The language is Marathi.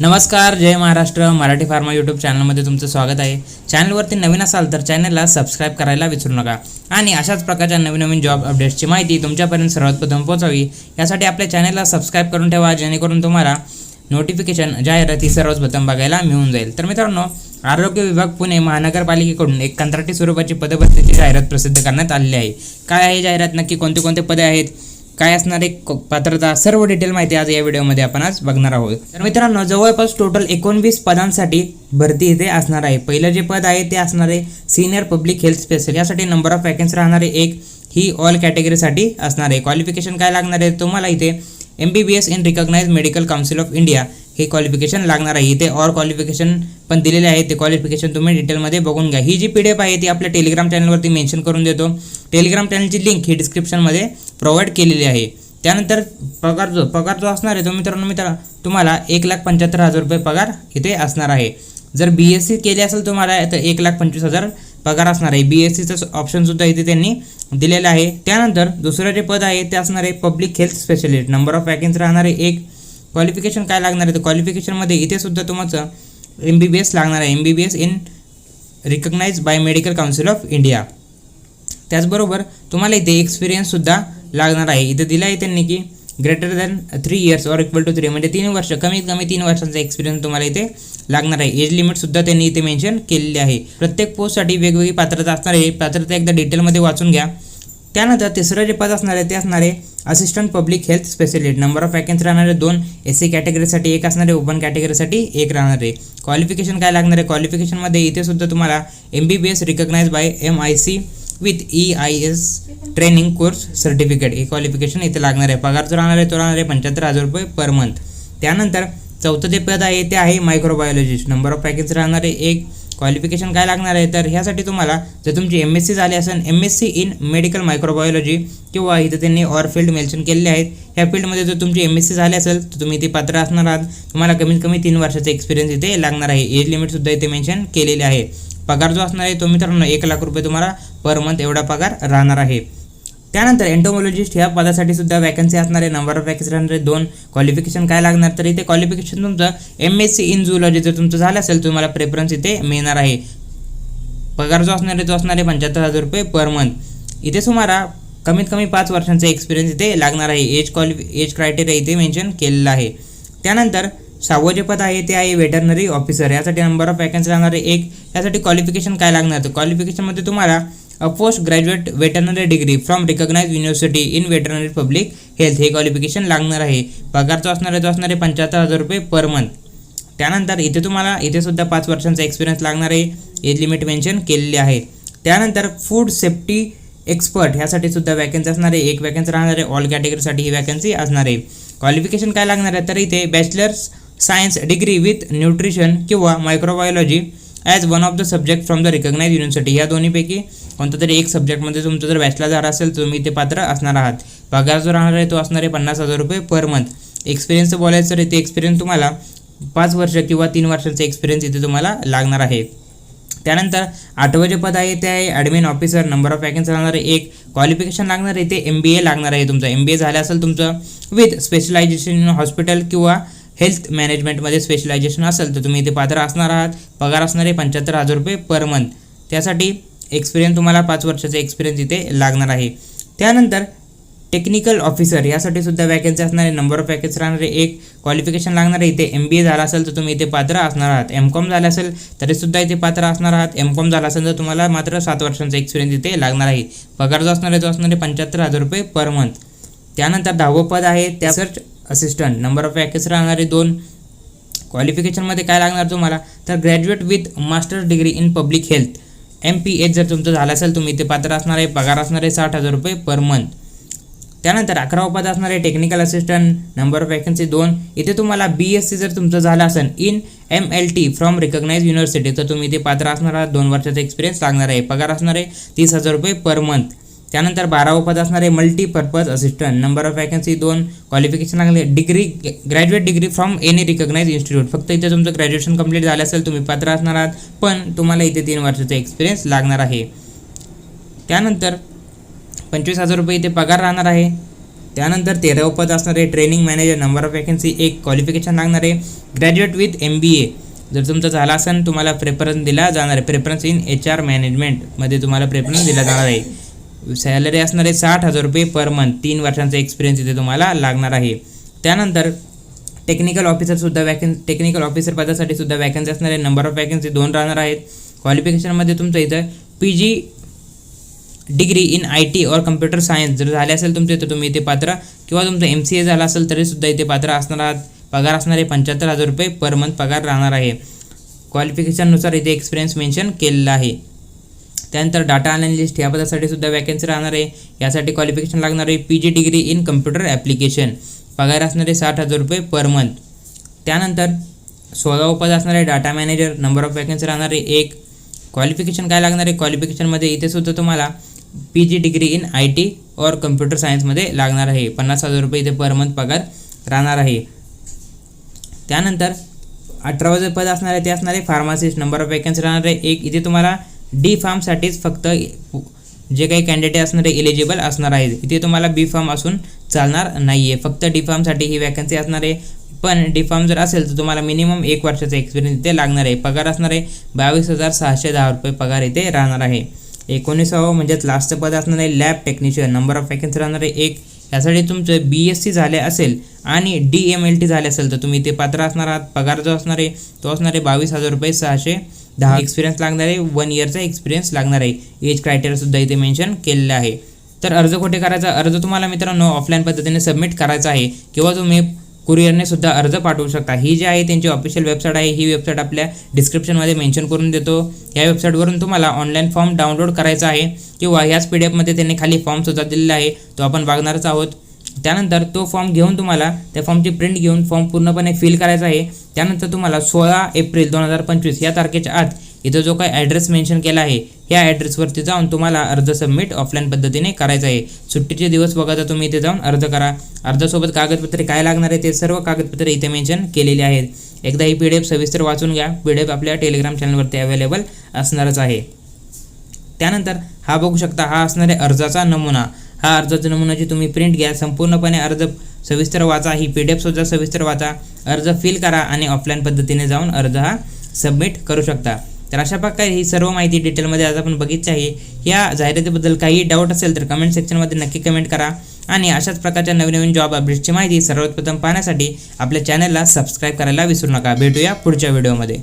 नमस्कार जय महाराष्ट्र मराठी फार्मा यूट्यूब चॅनलमध्ये तुमचं स्वागत आहे. चॅनलवरती नवीन असाल तर चॅनलला सबस्क्राईब करायला विसरू नका. आणि अशाच प्रकारच्या नवीन नवीन जॉब अपडेट्सची माहिती तुमच्यापर्यंत सर्वात प्रथम पोहोचावी. यासाठी आपल्या चॅनलला सबस्क्राईब करून ठेवा जेणेकरून तुम्हाला नोटिफिकेशन जाहिराती सर्वच प्रथम बघायला मिळून जाईल. तर मित्रांनो आरोग्य विभाग पुणे महानगरपालिकेकडून एक कंत्राटी स्वरूपाची पदभरतीची जाहिरात प्रसिद्ध करण्यात आलेली आहे. काय आहे जाहिरात? नक्की कोणते कोणते पदे आहेत? काय असणार आहे पात्रता? सर्व डिटेल माहिती आज या व्हिडिओमध्ये आपण आज बघणार आहोत. तर मित्रांनो जवळपास टोटल एकोणवीस पदांसाठी भरती इथे असणार आहे. पहिलं जे पद आहे ते असणार आहे सिनियर पब्लिक हेल्थ स्पेशल यासाठी नंबर ऑफ वॅकन्सी राहणार आहे एक. ही ऑल कॅटेगरीसाठी असणार आहे. क्वालिफिकेशन काय लागणार आहे? तुम्हाला इथे M B B S in recognize medical council of India हे क्वालिफिकेशन लागणार आहे. इथे ऑर क्वालिफिकेशन पण दिलेले आहे ते क्वालिफिकेशन तुम्ही डिटेलमध्ये बघून घ्या. ही जी पी डी एफ आहे ती आपल्या टेलिग्राम चॅनलवरती मेन्शन करून देतो. टेलिग्राम चॅनलची लिंक ही डिस्क्रिप्शनमध्ये प्रोव्हाइड केलेली आहे. त्यानंतर पगार जो पगार जो असणार आहे तो मित्रांनो मित्र तुम्हाला एक लाख पंच्याहत्तर हजार रुपये पगार इथे असणार आहे. जर बी एस सी केली असेल तुम्हाला तर एक लाख पंचवीस हजार पगार असणार आहे. बी एस सीचं ऑप्शनसुद्धा इथे त्यांनी दिलेलं आहे. त्यानंतर दुसरं जे पद आहे ते असणार आहे public health specialist number of vacancy राहणार आहे एक. क्वालिफिकेशन काय लागणार आहे? तर क्वालिफिकेशनमध्ये इथे सुद्धा तुमचं एम बी बी एस लागणार आहे. M B B S in recognize by medical council of India त्याचबरोबर तुम्हाला इथे एक्सपिरियन्ससुद्धा लागणार आहे. इथं दिलं आहे त्यांनी की greater than three years or equal to three म्हणजे तीन वर्ष कमीत कमी तीन वर्षांचा एक्सपिरियन्स तुम्हाला इथे लागणार आहे. एज लिमिटसुद्धा त्यांनी इथे मेन्शन केलेली आहे. प्रत्येक पोस्टसाठी वेगवेगळी पात्रता असणार आहे पात्रता एकदा डिटेलमध्ये वाचून घ्या. त्यानंतर तिसरं जे पद असणार आहे ते असणार आहे assistant public health specialist number of vacancy राहणारे दोन एस सी कॅटेगरीसाठी एक असणार आहे ओपन कॅटेगरीसाठी एक राहणार आहे. क्वालिफिकेशन काय लागणार आहे? क्वालिफिकेशनमध्ये इथे सुद्धा तुम्हाला M B B S recognize by M I C with E I S training course certificate हे क्वालिफिकेशन इथे लागणार आहे. पगार जो राहणार आहे तो राहणार आहे पंच्याहत्तर हजार रुपये पर मंथ त्यानंतर चौथं जे पद आहे ते आहे मायक्रोबायोलॉजिस्ट नंबर ऑफ पॅकेज राहणार आहे एक. क्वालिफिकेशन काय लागणार आहे? तर ह्यासाठी तुम्हाला जर तुमची एम एस सी झाली असेल M S C in medical microbiology किंवा इथं त्यांनी ऑर फील्ड मेन्शन केलेले आहेत ह्या फील्डमध्ये जर तुमची एम एस सी झाली असेल तर तुम्ही इथे पात्र असणार आहात. तुम्हाला कमीत कमी तीन वर्षाचा एक्सपिरियन्स इथे लागणार आहे. एज लिमिटसुद्धा इथे मेन्शन केलेले आहे. पगार जो असणार आहे तो मित्रांनो एक लाख रुपये तुम्हाला पर मंथ एवढा पगार राहणार आहे. त्यानंतर एन्टोमॉलॉजिस्ट ह्या पदासाठी सुद्धा वॅकन्सी असणार आहे. नंबर ऑफ वॅकन्सी राहणार आहे. दोन. क्वालिफिकेशन काय लागणार? तर इथे क्वालिफिकेशन तुमचं M S C in zoology जर तुमचं झालं असेल तुम्हाला प्रेफरन्स इथे मिळणार आहे. पगार जो असणार आहे तो असणार आहे पंच्याहत्तर हजार रुपये पर मंथ इथे सुमारा कमीत कमी पाच वर्षांचा एक्सपिरियन्स इथे लागणार आहे. एज क्वालिफि एज क्रायटेरिया इथे मेन्शन केलेलं आहे. त्यानंतर सहावं जे पद आहे ते आहे वेटरनरी ऑफिसर यासाठी नंबर ऑफ वॅकन्सी लागणार आहे. एक यासाठी क्वालिफिकेशन काय लागणार? तर क्वालिफिकेशनमध्ये तुम्हाला post graduate veterinary degree from recognize university in veterinary public health हे क्वालिफिकेशन लागणार आहे. पगार जो असणार आहे तो असणार आहे पंच्याहत्तर हजार रुपये पर मंथ त्यानंतर इथे तुम्हाला इथे सुद्धा पाच वर्षांचा एक्सपिरियन्स लागणार आहे. एज लिमिट मेन्शन केलेली आहे. त्यानंतर फूड सेफ्टी एक्सपर्ट ह्यासाठी सुद्धा वॅकन्सी असणार आहे. एक वॅकन्सी राहणार आहे. ऑल कॅटेगरीसाठी ही वॅकन्सी असणार आहे. क्वालिफिकेशन काय लागणार आहे? तर इथे bachelor's science degree with nutrition किंवा microbiology as one of the subject from the recognize university या दोन्हीपैकी कोणता तरी एक सब्जेक्टमध्ये तुमचं जर बॅचला झाला असेल तर तुम्ही ते पात्र असणार आहात. पगार जो राहणार आहे तो असणार आहे पन्नास हजार रुपये पर मंथ एक्सपिरियन्सचं बोलायचं तर इथे एक्सपिरियन्स तुम्हाला पाच वर्ष किंवा तीन वर्षांचा एक्सपिरियन्स इथे तुम्हाला लागणार आहे. त्यानंतर आठवं जे पद आहे ते आहे admin officer number of vacancy लागणार आहे एक. क्वालिफिकेशन लागणार आहे ते एम बी ए लागणार आहे तुमचं. एम बी ए झालं असेल तुमचं विथ स्पेशलायझेशन इन हॉस्पिटल किंवा हेल्थ मॅनेजमेंटमध्ये स्पेशलायझेशन असेल तर तुम्ही इथे पात्र असणार आहात. पगार असणार आहे पंच्याहत्तर हजार रुपये पर मंथ त्यासाठी एक्सपिरियन्स तुम्हाला पाच वर्षाचा एक्सपिरियन्स इथे लागणार आहे. त्यानंतर टेक्निकल ऑफिसर यासाठी सुद्धा वॅकन्सी असणार आहे नंबर ऑफ वॅकन्सी राहणार आहे एक क्वालिफिकेशन लागणार. आहे इथे एम बी ए झाला असेल तर तुम्ही इथे पात्र असणार आहात. एम कॉम झालं असेल तरीसुद्धा इथे पात्र असणार आहात. एम कॉम झाला असेल तर तुम्हाला मात्र सात वर्षांचा एक्सपिरियन्स इथे लागणार आहे. पगार जो असणार आहे तो असणार आहे पंच्याहत्तर हजार रुपये पर मंथ त्यानंतर दहावं पद आहे त्या search assistant number of vacancy राहणारे दोन. क्वालिफिकेशनमध्ये काय लागणार तुम्हाला? तर graduate with master degree in public health M P H जर तुमचं झालं असेल तुम्ही ते पात्र असणार आहे पगार असणार आहे साठ हजार रुपये पर मंथ त्यानंतर अकरावं पद असणार आहे technical assistant number of vacancy दोन. इथे तुम्हाला बी एस सी जर तुमचं झालं असेल in M L T from recognize university तर तुम्ही ते पात्र असणार आहात. दोन वर्षाचा एक्सपिरियन्स लागणार आहे. पगार असणार आहे तीस हजार रुपये पर मंथ त्यानंतर बारावं पद असणार आहे multipurpose assistant number of vacancy दोन क्वालिफिकेशन लागले. Degree graduate degree from any recognize institute फक्त इथे तुमचं ग्रॅज्युएशन कंप्लीट झालं असेल तुम्ही पात्र असणार आहात पण तुम्हाला इथे तीन वर्षाचा एक्सपिरियन्स लागणार आहे. त्यानंतर पंचवीस हजार रुपये इथे पगार राहणार आहे. त्यानंतर तेरावं पद असणार आहे training manager number of vacancy एक क्वालिफिकेशन लागणार आहे. Graduate with M B A जर तुमचं झालं असेल तुम्हाला प्रेफरन्स दिला जाणार आहे. प्रेफरन्स इन एच आर मॅनेजमेंटमध्ये तुम्हाला प्रेफरन्स दिला जाणार आहे. सॅलरी असणार आहे साठ हजार रुपये पर मंथ तीन वर्षांचा एक्सपिरियन्स इथे तुम्हाला लागणार आहे. त्यानंतर टेक्निकल ऑफिसरसुद्धा वॅकन टेक्निकल ऑफिसर पदासाठी सुद्धा वॅकन्सी असणार आहे नंबर ऑफ वॅकन्सी दोन राहणार आहेत. क्वालिफिकेशनमध्ये तुमचं इथं P G degree in I T और कम्प्युटर सायन्स जर झाले असेल तुमचे तर तुम्ही इथे पात्र. किंवा तुमचं एम सी ए झालं असेल तरीसुद्धा इथे पात्र असणार आहात. पगार असणारे पंच्याहत्तर हजार रुपये पर मंथ पगार राहणार आहे. क्वालिफिकेशननुसार इथे एक्सपिरियन्स मेन्शन केलेला आहे. त्यानंतर डाटा अनालिस्ट या पदासाठी सुद्धा वॅकन्सी राहणार आहे. यासाठी क्वालिफिकेशन लागणार आहे. P G degree in computer application पगार असणारे साठ हजार रुपये पर मंथ त्यानंतर सोळावं पद असणार आहे data manager number of vacancy राहणार आहे एक. क्वालिफिकेशन काय लागणार आहे? क्वालिफिकेशनमध्ये इथे सुद्धा तुम्हाला P G degree in I T और कम्प्युटर सायन्समध्ये लागणार आहे. पन्नास हजार रुपये इथे पर मंथ पगार राहणार आहे. त्यानंतर अठरावं जे पद असणार आहे ते असणार आहे फार्मासिस्ट नंबर ऑफ वॅकन्सी राहणार आहे एक. इथे तुम्हाला डी फार्मसाठीच फक्त जे काही कॅन्डिडेट असणार आहे एलिजिबल असणार आहे. इथे तुम्हाला बी फार्म असून चालणार नाही आहे फक्त डी फार्मसाठी ही वॅकन्सी असणार आहे. पण डी फार्म जर असेल तर तुम्हाला मिनिमम एक वर्षाचा एक्सपिरियन्स इथे लागणार आहे. पगार असणार आहे बावीस हजार सहाशे दहा रुपये पगार इथे राहणार आहे. एकोणीसावं म्हणजेच लास्टचं पद असणार आहे lab technician number of vacancy राहणार आहे एक. यासाठी तुमचं बी एस सी झाले असेल आणि डी एम एल टी झाले असेल तर तुम्ही इथे पात्र असणार आहात. पगार जो असणार आहे तो असणार आहे बावीस हजार रुपये सहाशे दहा एक्सपिरियन्स लागणार आहे. वन इयरचा एक्सपिरियन्स लागणार आहे. एज क्रायटेरियासुद्धा इथे मेन्शन केलेलं आहे. तर अर्ज कुठे करायचा? अर्ज तुम्हाला मित्रांनो ऑफलाईन पद्धतीने सबमिट करायचा आहे. किंवा तुम्ही कुरिअरने सुद्धा अर्ज पाठवू शकता. ही जी आहे त्यांची ऑफिशियल वेबसाईट आहे. ही वेबसाईट आपल्या डिस्क्रिप्शनमध्ये मेन्शन करून देतो. या वेबसाईटवरून तुम्हाला ऑनलाईन फॉर्म डाउनलोड करायचा आहे. किंवा ह्याच पी डी एफमध्ये त्यांनी खाली फॉर्मसुद्धा दिलेला आहे. तो आपण बघणारच आहोत. त्यानंतर तो फॉर्म घेऊन तुम्हाला त्या फॉर्मची प्रिंट घेऊन फॉर्म पूर्णपणे फिल करायचा आहे. त्यानंतर तुम्हाला सोळा एप्रिल दोन हजार पंचवीस या तारखेच्या आत इथं जो काही ॲड्रेस मेन्शन केला आहे ह्या ॲड्रेसवरती जाऊन तुम्हाला अर्ज सबमिट ऑफलाईन पद्धतीने करायचा आहे. सुट्टीचे दिवस बघा तुम्ही इथे जाऊन अर्ज करा. अर्जासोबत कागदपत्रे काय लागणार आहे ते सर्व कागदपत्रे इथे मेन्शन केलेली आहेत. एकदा ही पी डी एफ सविस्तर वाचून घ्या. पी डी एफ आपल्या टेलिग्राम चॅनलवरती अवेलेबल असणारच आहे. त्यानंतर हा बघू शकता हा असणारे अर्जाचा नमुना. हा अर्जाचा नमुनाची तुम्ही प्रिंट घ्या. संपूर्णपणे अर्ज सविस्तर वाचा. ही पी डी एफसुद्धा सविस्तर वाचा. अर्ज फिल करा आणि ऑफलाईन पद्धतीने जाऊन अर्ज हा सबमिट करू शकता. तर अशा प्रकारे ही सर्व माहिती डिटेलमध्ये आज आपण बघितली आहे. या जाहिरातीबद्दल काही डाऊट असेल तर कमेंट सेक्शनमध्ये नक्की कमेंट करा. आणि अशाच प्रकारच्या नवीन नवीन जॉब अपडेट्सची माहिती सर्वप्रथम पाहण्यासाठी आपल्या चॅनलला सबस्क्राईब करायला विसरू नका. भेटूया पुढच्या व्हिडिओमध्ये